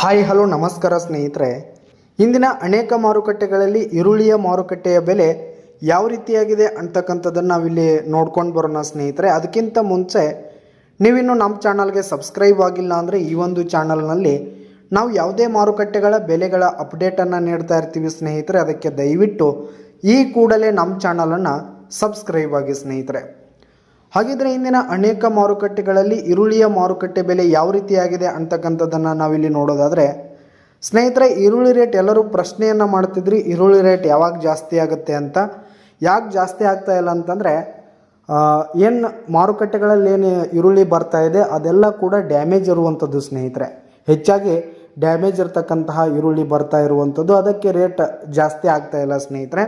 Hi, hello, ನಮಸ್ಕಾರ ಸ್ನೇಹಿತರೆ. ಇಂದಿನ ಅನೇಕ ಮಾರುಕಟ್ಟೆಗಳಲ್ಲಿ ಈರುಳ್ಳಿಯ ಮಾರುಕಟ್ಟೆಯ ಬೆಲೆ ಯಾವ ರೀತಿಯಾಗಿದೆ ಅಂತಕ್ಕಂಥದ್ದನ್ನು ನಾವಿಲ್ಲಿ ನೋಡ್ಕೊಂಡು ಬರೋಣ ಸ್ನೇಹಿತರೆ. ಅದಕ್ಕಿಂತ ಮುಂಚೆ ನೀವಿನ್ನು ನಮ್ಮ ಚಾನಲ್ಗೆ ಸಬ್ಸ್ಕ್ರೈಬ್ ಆಗಿಲ್ಲ ಅಂದರೆ ಈ ಒಂದು ಚಾನಲ್ನಲ್ಲಿ ನಾವು ಯಾವುದೇ ಮಾರುಕಟ್ಟೆಗಳ ಬೆಲೆಗಳ ಅಪ್ಡೇಟನ್ನು ನೀಡ್ತಾ ಇರ್ತೀವಿ ಸ್ನೇಹಿತರೆ. ಅದಕ್ಕೆ ದಯವಿಟ್ಟು ಈ ಕೂಡಲೇ ನಮ್ಮ ಚಾನಲನ್ನು ಸಬ್ಸ್ಕ್ರೈಬ್ ಆಗಿ ಸ್ನೇಹಿತರೆ. ಹಾಗಿದ್ರೆ ಇಂದಿನ ಅನೇಕ ಮಾರುಕಟ್ಟೆಗಳಲ್ಲಿ ಈರುಳ್ಳಿಯ ಮಾರುಕಟ್ಟೆ ಬೆಲೆ ಯಾವ ರೀತಿಯಾಗಿದೆ ಅಂತಕ್ಕಂಥದ್ದನ್ನು ನಾವಿಲ್ಲಿ ನೋಡೋದಾದರೆ, ಸ್ನೇಹಿತರೆ, ಈರುಳ್ಳಿ ರೇಟ್ ಎಲ್ಲರೂ ಪ್ರಶ್ನೆಯನ್ನು ಮಾಡ್ತಿದ್ರಿ, ಈರುಳ್ಳಿ ರೇಟ್ ಯಾವಾಗ ಜಾಸ್ತಿ ಆಗುತ್ತೆ ಅಂತ. ಯಾಕೆ ಜಾಸ್ತಿ ಆಗ್ತಾ ಇಲ್ಲ ಅಂತಂದರೆ ಏನು ಮಾರುಕಟ್ಟೆಗಳಲ್ಲಿ ಏನು ಈರುಳ್ಳಿ ಬರ್ತಾ ಇದೆ, ಅದೆಲ್ಲ ಕೂಡ ಡ್ಯಾಮೇಜ್ ಇರುವಂಥದ್ದು ಸ್ನೇಹಿತರೆ. ಹೆಚ್ಚಾಗಿ ಡ್ಯಾಮೇಜ್ ಇರತಕ್ಕಂತಹ ಈರುಳ್ಳಿ ಬರ್ತಾ ಇರುವಂಥದ್ದು ಅದಕ್ಕೆ ರೇಟ್ ಜಾಸ್ತಿ ಆಗ್ತಾ ಇಲ್ಲ ಸ್ನೇಹಿತರೆ.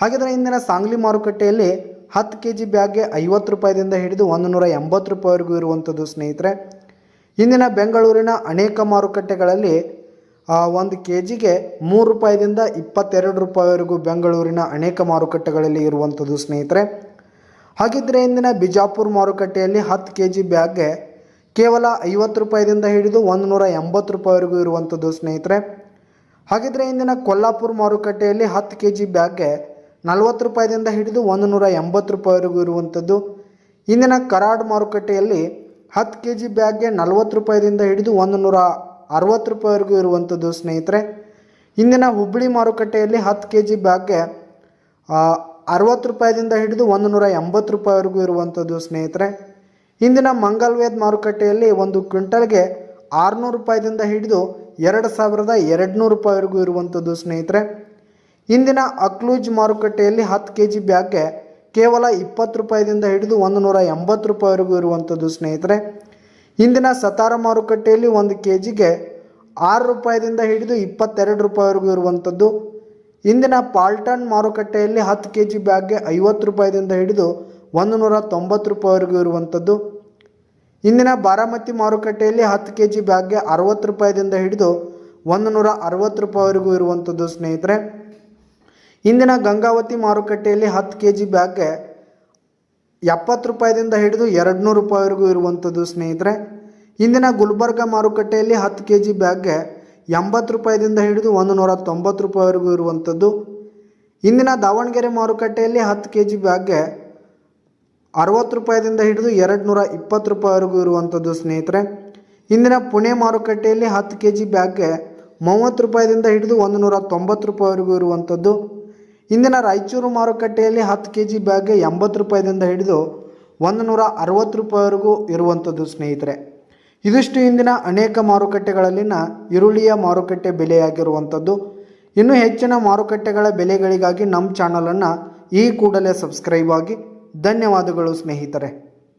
ಹಾಗಿದ್ರೆ ಇಂದಿನ ಸಾಂಗ್ಲಿ ಮಾರುಕಟ್ಟೆಯಲ್ಲಿ ಹತ್ತು ಕೆ ಜಿ ಬ್ಯಾಗ್ಗೆ ಐವತ್ತು ರೂಪಾಯಿದಿಂದ ಹಿಡಿದು ಒಂದು ನೂರ ಎಂಬತ್ತು ರೂಪಾಯಿವರೆಗೂ ಇರುವಂಥದ್ದು ಸ್ನೇಹಿತರೆ, ಇಂದಿನ ಬೆಂಗಳೂರಿನ ಅನೇಕ ಮಾರುಕಟ್ಟೆಗಳಲ್ಲಿ ಒಂದು ಕೆ ಜಿಗೆ ಮೂರು ರೂಪಾಯಿದಿಂದ ಇಪ್ಪತ್ತೆರಡು ರೂಪಾಯಿವರೆಗೂ ಬೆಂಗಳೂರಿನ ಅನೇಕ ಮಾರುಕಟ್ಟೆಗಳಲ್ಲಿ ಇರುವಂಥದ್ದು ಸ್ನೇಹಿತರೆ. ಹಾಗಿದ್ರೆ ಇಂದಿನ ಬಿಜಾಪುರ ಮಾರುಕಟ್ಟೆಯಲ್ಲಿ ಹತ್ತು ಕೆ ಜಿ ಬ್ಯಾಗ್ಗೆ ಕೇವಲ ಐವತ್ತು ರೂಪಾಯಿದಿಂದ ಹಿಡಿದು ಒಂದು ನೂರ ಎಂಬತ್ತು ರೂಪಾಯಿವರೆಗೂ ಇರುವಂಥದ್ದು ಸ್ನೇಹಿತರೆ. ಹಾಗಿದ್ರೆ ಇಂದಿನ ಕೊಲ್ಲಾಪುರ ಮಾರುಕಟ್ಟೆಯಲ್ಲಿ ಹತ್ತು ಕೆ ಜಿ ಬ್ಯಾಗ್ಗೆ ನಲವತ್ತು ರೂಪಾಯಿದಿಂದ ಹಿಡಿದು ಒಂದು ನೂರ ಎಂಬತ್ತು ರೂಪಾಯಿವರೆಗೂ ಇರುವಂಥದ್ದು. ಇಂದಿನ ಕರಾಡ್ ಮಾರುಕಟ್ಟೆಯಲ್ಲಿ ಹತ್ತು ಕೆ ಜಿ ಬ್ಯಾಗ್ಗೆ ನಲವತ್ತು ರೂಪಾಯಿದಿಂದ ಹಿಡಿದು ಒಂದು ನೂರ ಅರವತ್ತು ರೂಪಾಯಿವರೆಗೂ ಇರುವಂಥದ್ದು ಸ್ನೇಹಿತರೆ. ಇಂದಿನ ಹುಬ್ಬಳ್ಳಿ ಮಾರುಕಟ್ಟೆಯಲ್ಲಿ ಹತ್ತು ಕೆ ಜಿ ಬ್ಯಾಗ್ಗೆ ಅರವತ್ತು ರೂಪಾಯಿದಿಂದ ಹಿಡಿದು ಒಂದು ನೂರ ಎಂಬತ್ತು ರೂಪಾಯಿವರೆಗೂ ಇರುವಂಥದ್ದು ಸ್ನೇಹಿತರೆ. ಇಂದಿನ ಮಂಗಲ್ವೇದ್ ಮಾರುಕಟ್ಟೆಯಲ್ಲಿ ಒಂದು ಕ್ವಿಂಟಲ್ಗೆ ಆರುನೂರು ರೂಪಾಯಿದಿಂದ ಹಿಡಿದು ಎರಡು ಸಾವಿರದ ಎರಡು ನೂರು ರೂಪಾಯಿವರೆಗೂ ಇರುವಂಥದ್ದು ಸ್ನೇಹಿತರೆ. ಇಂದಿನ ಅಕ್ಲೂಜ್ ಮಾರುಕಟ್ಟೆಯಲ್ಲಿ ಹತ್ತು ಕೆ ಜಿ ಬ್ಯಾಗ್ಗೆ ಕೇವಲ ಇಪ್ಪತ್ತು ರೂಪಾಯಿದಿಂದ ಹಿಡಿದು ಒಂದು ನೂರ ಎಂಬತ್ತು ರೂಪಾಯಿವರೆಗೂ ಇರುವಂಥದ್ದು ಸ್ನೇಹಿತರೆ. ಇಂದಿನ ಸತಾರ ಮಾರುಕಟ್ಟೆಯಲ್ಲಿ ಒಂದು ಕೆ ಜಿಗೆ ಆರು ರೂಪಾಯಿದಿಂದ ಹಿಡಿದು ಇಪ್ಪತ್ತೆರಡು ರೂಪಾಯಿವರೆಗೂ ಇರುವಂಥದ್ದು. ಇಂದಿನ ಪಾಲ್ಟನ್ ಮಾರುಕಟ್ಟೆಯಲ್ಲಿ ಹತ್ತು ಕೆ ಜಿ ಬ್ಯಾಗ್ಗೆ ಐವತ್ತು ರೂಪಾಯಿದಿಂದ ಹಿಡಿದು ಒಂದು ನೂರ ತೊಂಬತ್ತು ರೂಪಾಯಿವರೆಗೂ ಇರುವಂಥದ್ದು. ಇಂದಿನ ಬಾರಾಮತಿ ಮಾರುಕಟ್ಟೆಯಲ್ಲಿ ಹತ್ತು ಕೆ ಜಿ ಬ್ಯಾಗ್ಗೆ ಅರವತ್ತು ರೂಪಾಯಿದಿಂದ ಹಿಡಿದು ಒಂದು ನೂರ ಅರವತ್ತು ರೂಪಾಯಿವರೆಗೂ ಇರುವಂಥದ್ದು ಸ್ನೇಹಿತರೆ. ಇಂದಿನ ಗಂಗಾವತಿ ಮಾರುಕಟ್ಟೆಯಲ್ಲಿ ಹತ್ತು ಕೆ ಜಿ ಬ್ಯಾಗ್ಗೆ ಎಪ್ಪತ್ತು ರೂಪಾಯಿದಿಂದ ಹಿಡಿದು ಎರಡು ನೂರು ರೂಪಾಯಿವರೆಗೂ ಇರುವಂಥದ್ದು ಸ್ನೇಹಿತರೆ. ಇಂದಿನ ಗುಲ್ಬರ್ಗ ಮಾರುಕಟ್ಟೆಯಲ್ಲಿ ಹತ್ತು ಕೆ ಜಿ ಬ್ಯಾಗ್ಗೆ ಎಂಬತ್ತು ರೂಪಾಯಿದಿಂದ ಹಿಡಿದು ಒಂದು ನೂರ ತೊಂಬತ್ತು ರೂಪಾಯಿವರೆಗೂ ಇರುವಂಥದ್ದು. ಇಂದಿನ ದಾವಣಗೆರೆ ಮಾರುಕಟ್ಟೆಯಲ್ಲಿ ಹತ್ತು ಕೆ ಜಿ ಬ್ಯಾಗ್ಗೆ ಅರವತ್ತು ರೂಪಾಯಿದಿಂದ ಹಿಡಿದು ಎರಡು ನೂರ ಇಪ್ಪತ್ತು ರೂಪಾಯಿವರೆಗೂ ಇರುವಂಥದ್ದು ಸ್ನೇಹಿತರೆ. ಇಂದಿನ ಪುಣೆ ಮಾರುಕಟ್ಟೆಯಲ್ಲಿ ಹತ್ತು ಕೆ ಜಿ ಬ್ಯಾಗ್ಗೆ ಮೂವತ್ತು ರೂಪಾಯಿದಿಂದ ಹಿಡಿದು ಒಂದು ನೂರ ತೊಂಬತ್ತು ರೂಪಾಯಿವರೆಗೂ ಇರುವಂಥದ್ದು. ಇಂದಿನ ರಾಯಚೂರು ಮಾರುಕಟ್ಟೆಯಲ್ಲಿ ಹತ್ತು ಕೆ ಜಿ ಬ್ಯಾಗ್ಗೆ ಎಂಬತ್ತು ರೂಪಾಯಿದಿಂದ ಹಿಡಿದು ಒಂದು ನೂರ ಅರವತ್ತು ರೂಪಾಯಿವರೆಗೂ ಇರುವಂಥದ್ದು ಸ್ನೇಹಿತರೆ. ಇದಿಷ್ಟು ಇಂದಿನ ಅನೇಕ ಮಾರುಕಟ್ಟೆಗಳಲ್ಲಿನ ಈರುಳ್ಳಿಯ ಮಾರುಕಟ್ಟೆ ಬೆಲೆಯಾಗಿರುವಂಥದ್ದು. ಇನ್ನೂ ಹೆಚ್ಚಿನ ಮಾರುಕಟ್ಟೆಗಳ ಬೆಲೆಗಳಿಗಾಗಿ ನಮ್ಮ ಚಾನಲನ್ನು ಈ ಕೂಡಲೇ ಸಬ್ಸ್ಕ್ರೈಬ್ ಆಗಿ. ಧನ್ಯವಾದಗಳು ಸ್ನೇಹಿತರೆ.